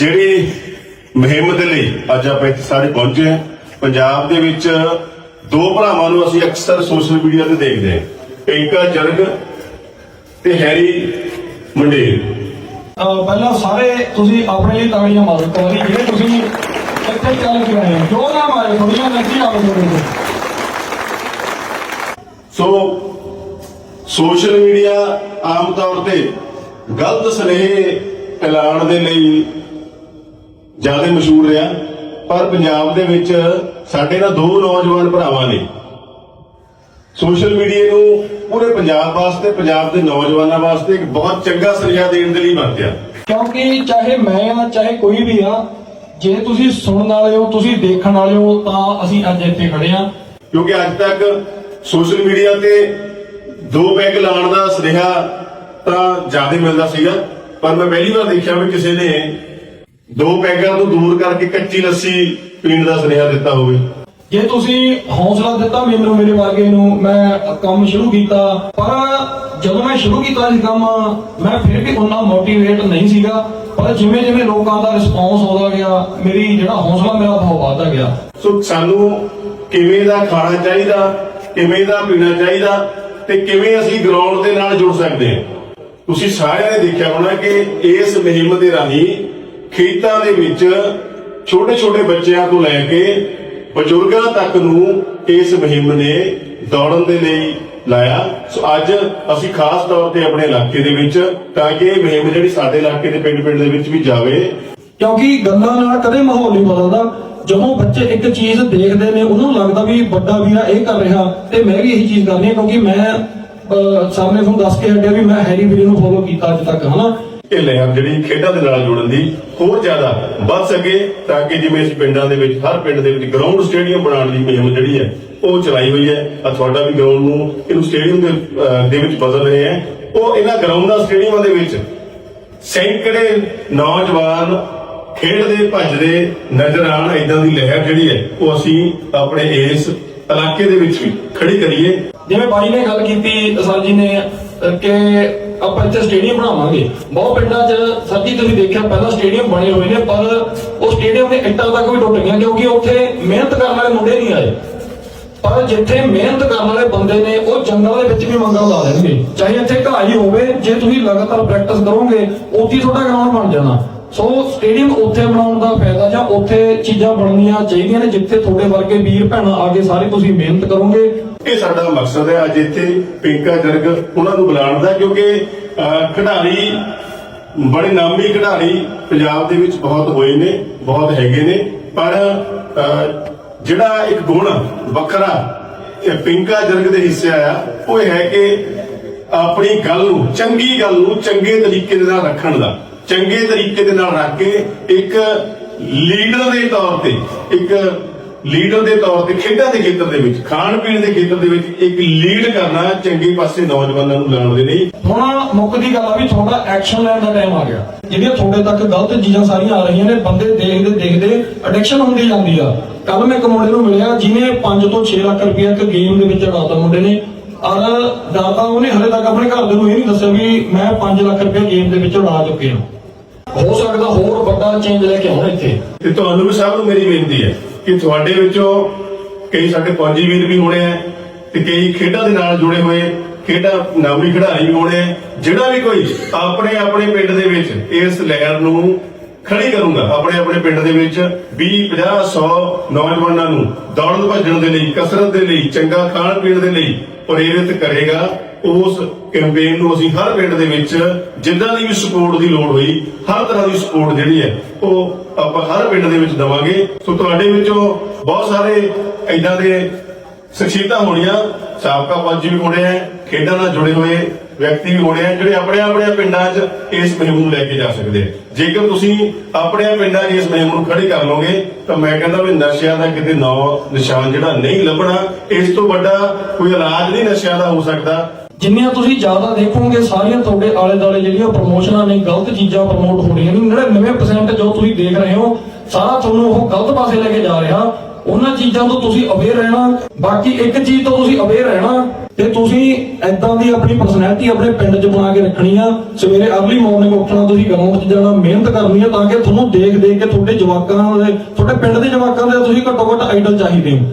ਜਿਹੜੀ ਮੁਹਿੰਮ ਦੇ ਲਈ ਅੱਜ ਆਪਾਂ ਇੱਥੇ ਸਾਰੇ ਪਹੁੰਚੇ ਹਾਂ ਪੰਜਾਬ ਦੇ ਵਿੱਚ ਦੋ ਭਰਾਵਾਂ ਨੂੰ ਅਸੀਂ ਅਕਸਰ ਸੋਸ਼ਲ ਮੀਡੀਆ ਤੇ ਦੇਖਦੇ ਹਾਂ ਪਿੰਕਾ ਜਰਗ ਤੇ ਹੈਰੀ ਮੰਡੇਰ। ਪਹਿਲਾਂ ਸਾਰੇ ਤੁਸੀਂ ਆਪਣੇ ਲਈ ਤਾੜੀਆਂ ਮਾਰੋ ਵਾਰੀ ਜਿਹੜੇ ਤੁਸੀਂ ਇੱਥੇ ਚੱਲ ਕੇ ਆਏ ਹੋ। ਜੋ ਨਾ ਮਾਰੇ ਥੋੜੀਆਂ ਲੱਗੀ ਆਵੇ ਕੋਲ ਸੋ ਸੋਸ਼ਲ ਮੀਡੀਆ ਆਮ ਤੌਰ ਤੇ ਗਲਤ ਸੁਨੇਹੇ ਫੈਲਾਉਣ ਦੇ ਲਈ ਜ਼ਿਆਦਾ ਮਸ਼ਹੂਰ ਰਿਹਾ ਪਰ ਪੰਜਾਬ ਦੇ ਵਿੱਚ ਸਾਡੇ ਨਾਲ ਦੋ ਨੌਜਵਾਨ ਭਰਾਵਾਂ ਨੇ। ਸੋਸ਼ਲ ਮੀਡੀਆ ਨੂੰ ਪੂਰੇ ਪੰਜਾਬ ਵਾਸਤੇ ਪੰਜਾਬ ਦੇ ਨੌਜਵਾਨਾਂ ਵਾਸਤੇ ਇੱਕ ਬਹੁਤ ਚੰਗਾ ਸੁਨੇਹਾ ਦੇਣ ਦੇ ਲਈ ਵਰਤਿਆ। ਕਿਉਂਕਿ ਚਾਹੇ ਮੈਂ ਆ ਚਾਹੇ ਕੋਈ ਵੀ ਆ ਜੇ ਤੁਸੀਂ ਸੁਣਨ ਵਾਲੇ ਹੋ ਤੁਸੀਂ ਦੇਖਣ ਵਾਲੇ ਹੋ ਤਾਂ ਅਸੀਂ ਅੱਜ ਇੱਥੇ ਖੜੇ ਆ ਕਿਉਂਕਿ ਅੱਜ ਤੱਕ ਸੋਸ਼ਲ ਮੀਡੀਆ ਤੇ ਦੋ ਪੈਗ ਲਾਉਣ ਦਾ ਸੁਨੇਹਾ ਤਾਂ ਜ਼ਿਆਦਾ ਮਿਲਦਾ ਸੀਗਾ ਪਰ ਮੈਂ ਪਹਿਲੀ ਵਾਰ ਦੇਖਿਆ ਵੀ ਕਿਸੇ ਨੇ ਦੋ ਪੈਗਾਂ ਤੋਂ ਦੂਰ ਕਰਕੇ ਕੱਚੀ ਲੱਸੀ ਪੀਣ ਦਾ ਸੁਨੇਹਾ ਦਿੱਤਾ ਹੋਵੇ। ਜੇ ਤੁਸੀਂ ਹੌਸਲਾ ਦਿੱਤਾ ਮੈਨੂੰ ਮੇਰੇ ਵਰਗੇ ਨੂੰ ਮੈਂ ਕੰਮ ਸ਼ੁਰੂ ਕੀਤਾ ਪਰ ਜਦੋਂ ਮੈਂ ਸ਼ੁਰੂ ਕੀਤਾ ਸੀ ਕੰਮ ਮੈਂ ਫਿਰ ਵੀ ਉਨਾ ਮੋਟੀਵੇਟ ਨਹੀਂ ਸੀਗਾ। ਪਰ ਜਿਵੇਂ ਜਿਵੇਂ ਲੋਕਾਂ ਦਾ ਰਿਸਪੌਂਸ ਆਉਂਦਾ ਗਿਆ ਮੇਰੀ ਜਿਹੜਾ ਹੌਸਲਾ ਮੇਰਾ ਬਹੁਤ ਵੱਧਦਾ ਗਿਆ। ਸੋ ਸਾਨੂੰ ਕਿਵੇਂ ਦਾ ਖਾਣਾ ਚਾਹੀਦਾ ਕਿਵੇਂ ਦਾ ਪੀਣਾ ਚਾਹੀਦਾ ਤੇ ਕਿਵੇਂ ਅਸੀਂ ਗਰਾਊਂਡ ਦੇ ਨਾਲ ਜੁੜ ਸਕਦੇ ਹਾਂ। ਤੁਸੀਂ ਸਾਰਿਆਂ ਨੇ ਦੇਖਿਆ ਹੋਣਾ ਕਿ ਇਸ ਮੁਹਿੰਮ ਦੇ ਰਾਹੀਂ ਖੇਤਾਂ ਦੇ ਵਿੱਚ ਛੋਟੇ ਛੋਟੇ ਬੱਚਿਆਂ ਤੋਂ ਲੈ ਕੇ ਬਜ਼ੁਰਗਾਂ ਤੱਕ ਨੂੰ ਇਸ ਮੁਹਿੰਮ ਨੇ ਦੌੜਨ ਦੇ ਲਈ ਲਾਇਆ। ਸੋ ਅੱਜ ਅਸੀਂ ਖਾਸ ਤੌਰ ਤੇ ਆਪਣੇ ਇਲਾਕੇ ਦੇ ਵਿੱਚ ਤਾਂ ਕਿ ਇਹ ਮੁਹਿੰਮ ਜਿਹੜੀ ਸਾਡੇ ਇਲਾਕੇ ਦੇ ਪਿੰਡ-ਪਿੰਡ ਦੇ ਵਿੱਚ ਵੀ ਜਾਵੇ। ਕਿਉਂਕਿ ਗੱਲਾਂ ਨਾਲ ਕਦੇ ਮਾਹੌਲ ਨਹੀਂ ਬਦਲਦਾ। ਜਦੋਂ ਬੱਚੇ ਇੱਕ ਚੀਜ਼ ਦੇਖਦੇ ਨੇ ਉਹਨਾਂ ਨੂੰ ਲੱਗਦਾ ਵੀ ਵੱਡਾ ਵੀਰਾ ਇਹ ਕਰ ਰਿਹਾ ਤੇ ਮੈਂ ਵੀ ਇਹੀ ਚੀਜ਼ ਕਰਨੀ ਹੈ ਕਿਉਂਕਿ ਮੈਂ ਅਹ, ਸਾਹਮਣੇ ਤੁਹਾਨੂੰ ਦੱਸ ਕੇ ਹਟਿਆ ਵੀ ਮੈਂ ਹੈਰੀ ਵੀਰੇ ਨੂੰ ਫੋਲੋ ਕੀਤਾ ਅੱਜ ਤੱਕ ਹਨਾ? ਇਹ ਲਹਿਰ ਜਿਹੜੀ ਖੇਡਾਂ ਦੇ ਨਾਲ ਜੁੜਨ ਦੀ ਹੋਰ ਜ਼ਿਆਦਾ ਵੱਧ ਸਕੇ ਤਾਂ ਕਿ ਜਿਵੇਂ ਅਸੀਂ ਪਿੰਡਾਂ ਦੇ ਵਿੱਚ, ਹਰ ਪਿੰਡ ਦੇ ਵਿੱਚ ਗਰਾਊਂਡ ਸਟੇਡੀਅਮ ਬਣਾਉਣ ਦੀ ਮੁਹਿੰਮ ਜਿਹੜੀ ਹੈ, ਉਹ ਚਲਾਈ ਹੋਈ ਹੈ। ਆ ਤੁਹਾਡਾ ਵੀ ਗਰਾਊਂਡ ਨੂੰ ਇਹਨੂੰ ਸਟੇਡੀਅਮ ਦੇ ਵਿੱਚ ਬਦਲ ਰਹੇ ਹੈ। ਉਹ ਇਹਨਾਂ ਗਰਾਊਂਡਾਂ ਸਟੇਡੀਅਮਾਂ ਦੇ ਵਿੱਚ ਸੈਂਕੜੇ ਨੌਜਵਾਨ ਖੇਡਦੇ, ਭੱਜਦੇ ਨਜ਼ਰ ਆਉਣ। ਇਦਾਂ ਦੀ ਲਹਿਰ ਜਿਹੜੀ ਹੈ, ਉਹ ਅਸੀਂ ਆਪਣੇ ਇਸ ਇਲਾਕੇ ਦੇ ਵਿੱਚ ਵੀ ਖੜੀ ਕਰੀਏ। ਜਿਵੇਂ ਬਾਈ ਨੇ ਗੱਲ ਕੀਤੀ ਸਰ ਜੀ ਨੇ ਕਿ ਆਪਾਂ ਇੱਥੇ ਸਟੇਡੀਅਮ ਬਣਾਵਾਂਗੇ। ਬਹੁਤ ਪਿੰਡਾਂ 'ਚ ਸਰ ਜੀ ਤੁਸੀਂ ਦੇਖਿਆ, ਪਹਿਲਾਂ ਸਟੇਡੀਅਮ ਬਣੇ ਹੋਏ ਨੇ, ਪਰ ਉਹ ਸਟੇਡੀਅਮ ਦੇ ਇੱਟਾਂ ਤੱਕ ਵੀ ਟੁੱਟ ਗਈਆਂ, ਕਿਉਂਕਿ ਉੱਥੇ ਮਿਹਨਤ ਕਰਨ ਵਾਲੇ ਮੁੰਡੇ ਨਹੀਂ ਆਏ। ਪਰ ਜਿੱਥੇ ਮਿਹਨਤ ਕਰਨ ਵਾਲੇ ਬੰਦੇ ਨੇ, ਉਹ ਜੰਗਲ ਦੇ ਵਿੱਚ ਵੀ ਮੰਗਲ ਲਾ ਦੇਣਗੇ ਚਾਹੇ ਇੱਥੇ ਘਾਈ ਹੋਵੇ, ਜੇ ਤੁਸੀਂ ਲਗਾਤਾਰ ਪ੍ਰੈਕਟਿਸ ਕਰੋਗੇ, ਉੱਥੇ ਤੁਹਾਡਾ ਗਰਾਊਂਡ ਬਣ ਜਾਣਾ। ਸੋ ਸਟੇਡੀਅਮ ਉੱਥੇ ਬਣਾਉਣ ਦਾ ਫਾਇਦਾ ਜਾਂ ਉੱਥੇ ਚੀਜ਼ਾਂ ਬਣਨੀਆਂ ਚਾਹੀਦੀਆਂ ਨੇ, ਜਿੱਥੇ ਤੁਹਾਡੇ ਵਰਗੇ ਵੀਰ ਭੈਣਾਂ ਆ ਕੇ ਸਾਰੇ ਤੁਸੀਂ ਮਿਹਨਤ ਕਰੋਗੇ ਇਹ ਸਾਡਾ ਮਕਸਦ ਹੈ ਅੱਜ ਇੱਥੇ ਪਿੰਕਾ ਜਰਗ ਉਹਨਾਂ ਨੂੰ ਬੁਲਾਉਣ ਦਾ, ਕਿਉਂਕਿ ਖਿਡਾਰੀ, ਬੜੇ ਨਾਮੀ ਖਿਡਾਰੀ ਪੰਜਾਬ ਦੇ ਵਿੱਚ ਬਹੁਤ ਹੋਏ ਨੇ, ਬਹੁਤ ਹੈਗੇ ਨੇ, ਪਰ ਜਿਹੜਾ ਇੱਕ ਗੁਣ ਵੱਖਰਾ ਇਹ ਪਿੰਕਾ ਜਰਗ ਦੇ ਹਿੱਸੇ ਆ ਉਹ ਇਹ ਹੈ ਕਿ ਆਪਣੀ ਗੱਲ ਨੂੰ, ਚੰਗੀ ਗੱਲ ਨੂੰ ਚੰਗੇ ਤਰੀਕੇ ਦੇ ਨਾਲ ਰੱਖਣ ਦਾ, ਚੰਗੇ ਤਰੀਕੇ ਦੇ ਨਾਲ ਰੱਖ ਕੇ ਇੱਕ ਲੀਡਰ ਦੇ ਤੌਰ ਤੇ, ਇੱਕ ਲੀਡਰ ਦੇ ਤੌਰ ਤੇ ਖੇਡਾਂ ਦੇ ਖੇਤਰ ਦੇ ਵਿੱਚ ਖਾਣ ਪੀਣ ਦੇ ਖੇਤਰ ਦੇ ਵਿੱਚ ਇੱਕ ਲੀਡ ਕਰਨਾ ਚੰਗੇ ਪਾਸੇ ਨੌਜਵਾਨਾਂ ਨੂੰ ਲਾਉਣ ਦੇ ਲਈ। ਹੁਣ ਮੁੱਕਦੀ ਗੱਲ ਆ ਵੀ ਤੁਹਾਡਾ ਐਕਸ਼ਨ ਲੈਣ ਦਾ ਟਾਈਮ ਆ ਗਿਆ। ਜਿਹੜੀਆਂ ਤੁਹਾਡੇ ਤੱਕ ਗਲਤ ਚੀਜ਼ਾਂ ਸਾਰੀਆਂ ਆ ਰਹੀਆਂ ਨੇ ਬੰਦੇ ਦੇਖਦੇ ਦੇਖਦੇ ਐਡਿਕਸ਼ਨ ਹੁੰਦੀ ਜਾਂਦੀ ਆ। ਕੱਲ ਮੈਂ ਇੱਕ ਮੁੰਡੇ ਨੂੰ ਮਿਲਿਆ ਜਿਹਨੇ 5 ਤੋਂ 6 ਲੱਖ ਰੁਪਏ ਇੱਕ ਗੇਮ ਦੇ ਵਿੱਚ ਉਡਾਤਾ ਮੁੰਡੇ ਨੇ। ਔਰ ਦਾਤਾ ਉਹਨੇ ਹਲੇ ਤੱਕ ਆਪਣੇ ਘਰ ਦੇ ਨੂੰ ਇਹ ਨਹੀਂ ਦੱਸਿਆ ਵੀ ਮੈਂ 5 ਲੱਖ ਰੁਪਏ ਗੇਮ ਦੇ ਵਿੱਚ ਉਡਾ ਚੁੱਕਿਆ। ਹੋ ਸਕਦਾ ਹੋਰ ਵੱਡਾ ਚੇਂਜ ਲੈ ਕੇ ਆਉਣ ਇੱਥੇ। ਤੇ ਤੁਹਾਨੂੰ ਵੀ ਸਭ ਨੂੰ ਮੇਰੀ ਬੇਨਤੀ ਹੈ ਕਿ ਤੁਹਾਡੇ ਵਿੱਚੋਂ ਕਈ ਸਾਡੇ ਫੌਜੀ ਵੀਰ ਵੀ ਹੋਣੇ ਆ ਤੇ ਕਈ ਖੇਡਾਂ ਦੇ ਨਾਲ ਜੁੜੇ ਹੋਏ, ਖੇਡਾਂ ਨਾਮੀ ਖਿਡਾਰੀ ਵੀ ਹੋਣੇ ਆ। ਜਿਹੜਾ ਵੀ ਕੋਈ ਆਪਣੇ ਆਪਣੇ ਪਿੰਡ ਦੇ ਵਿੱਚ ਇਸ ਲਹਿਰ ਨੂੰ ਖੜੀ ਕਰੂੰਗਾ ਆਪਣੇ ਆਪਣੇ ਪਿੰਡ ਦੇ ਵਿੱਚ 20 50 100 ਨੌਜਵਾਨਾਂ ਨੂੰ ਦੌੜਨ ਭੱਜਣ ਦੇ ਲਈ, ਕਸਰਤ ਦੇ ਲਈ, ਚੰਗਾ ਖਾਣ ਪੀਣ ਦੇ ਲਈ ਪ੍ਰੇਰਿਤ ਕਰੇਗਾ। ਉਸ ਕੈਂਪੇਨ ਨੂੰ ਅਸੀਂ ਹਰ ਪਿੰਡ ਦੇ ਵਿੱਚ ਜਿੱਦਾਂ ਦੀ ਵੀ ਸਪੋਰਟ ਦੀ ਲੋੜ ਹੋਈ, ਹਰ ਤਰ੍ਹਾਂ ਦੀ ਸਪੋਰਟ ਜਿਹੜੀ ਹੈ, ਉਹ ਆਪਾਂ ਹਰ ਪਿੰਡ ਦੇ ਵਿੱਚ ਦਵਾਂਗੇ। ਸੋ ਤੁਹਾਡੇ ਵਿੱਚੋਂ ਬਹੁਤ ਸਾਰੇ ਐਦਾਂ ਦੇ ਸ਼ਖਸੀਅਤਾਂ ਹੋਣੀਆਂ। ਸਾਬਕਾ ਫੌਜੀ ਵੀ ਹੋਣੇ ਆ ਖੇਡਾਂ ਨਾਲ ਜੁੜੇ ਹੋਏ ਵਿਅਕਤੀ ਹੋਣੇ ਆ ਜਿਹੜੇ ਆਪਣੇ ਆਪਣੇ ਪਿੰਡਾਂ 'ਚ ਇਸ ਮੁਹਿੰਮ ਨੂੰ ਲੈ ਕੇ ਜਾ ਸਕਦੇ ਆ। ਜੇਕਰ ਤੁਸੀਂ ਆਪਣੇ ਪਿੰਡਾਂ 'ਚ ਇਸ ਮੁਹਿੰਮ ਨੂੰ ਖੜੀ ਕਰ ਲਓਗੇ, ਤਾਂ ਮੈਂ ਕਹਿੰਦਾ ਵੀ ਨਸ਼ਿਆਂ ਦਾ ਕਿਤੇ ਨੌ ਨਿਸ਼ਾਨ ਜਿਹੜਾ ਨਹੀਂ ਲੱਭਣਾ, ਇਸ ਤੋਂ ਵੱਡਾ ਕੋਈ ਇਲਾਜ ਨਹੀਂ ਨਸ਼ਿਆਂ ਦਾ ਹੋ ਸਕਦਾ। ਜਿੰਨੀਆਂ ਤੁਸੀਂ ਜ਼ਿਆਦਾ ਦੇਖੋਗੇ, ਸਾਰੀਆਂ ਤੁਹਾਡੇ ਆਲੇ ਦੁਆਲੇ ਜਿਹੜੀਆਂ ਪ੍ਰਮੋਸ਼ਨਾਂ ਨੇ, ਗਲਤ ਚੀਜ਼ਾਂ ਪ੍ਰਮੋਟ ਹੋ ਰਹੀਆਂ ਨੇ 99% ਜੋ ਤੁਸੀਂ ਦੇਖ ਰਹੇ ਹੋ, ਸਾਰਾ ਤੁਹਾਨੂੰ ਉਹ ਗਲਤ ਪਾਸੇ ਲੈ ਕੇ ਜਾ ਰਿਹਾ। ਉਹਨਾਂ ਚੀਜ਼ਾਂ ਤੋਂ ਤੁਸੀਂ ਅਵੇਅਰ ਰਹਿਣਾ, ਬਾਕੀ ਇੱਕ ਚੀਜ਼ ਤੋਂ ਤੁਸੀਂ ਅਵੇਅਰ ਰਹਿਣਾ ਤੇ ਤੁਸੀਂ ਐਦਾਂ ਦੀ ਆਪਣੀ ਪਰਸਨੈਲਿਟੀ ਆਪਣੇ ਪਿੰਡ 'ਚ ਬਣਾ ਕੇ ਰੱਖਣੀ ਆ। ਸਵੇਰੇ ਅਰਲੀ ਮਾਰਨਿੰਗ ਉੱਠਣਾ, ਤੁਸੀਂ ਗਰਾਊਂਡ 'ਚ ਜਾਣਾ, ਮਿਹਨਤ ਕਰਨੀ ਆ ਤਾਂ ਕਿ ਤੁਹਾਨੂੰ ਦੇਖ ਦੇਖ ਕੇ ਤੁਹਾਡੇ ਜਵਾਕਾਂ ਦੇ, ਤੁਹਾਡੇ ਪਿੰਡ ਦੇ ਜਵਾਕਾਂ ਦੇ ਤੁਸੀਂ ਘੱਟੋ ਘੱਟ ਆਈਡਲ ਚਾਹੀਦੇ ਹੋ।